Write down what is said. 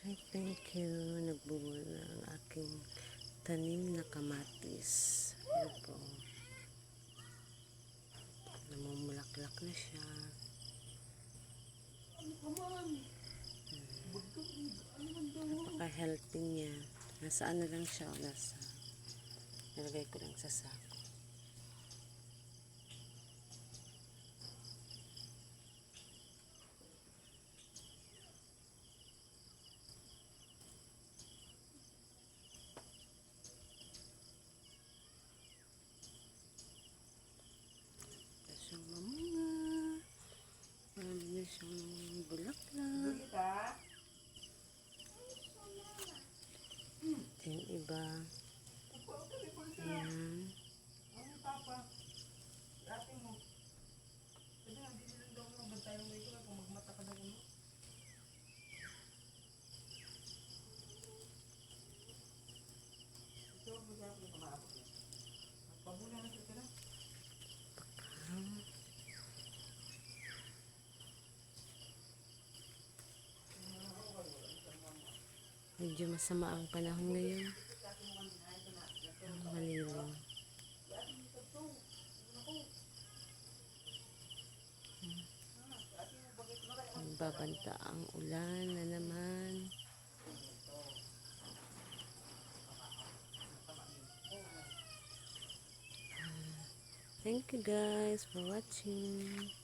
Hi, thank you. Nagbunga na ang aking tanim na kamatis. Ayan po. Namumulaklak na siya. Napaka-healthy niya. Nasa ano lang siya o nasa nilagay ko lang sa sako. Iba. Ayan. Medyo masama ang panahon ngayon. Malilim. Babanta ang ulan na naman. Thank you guys for watching.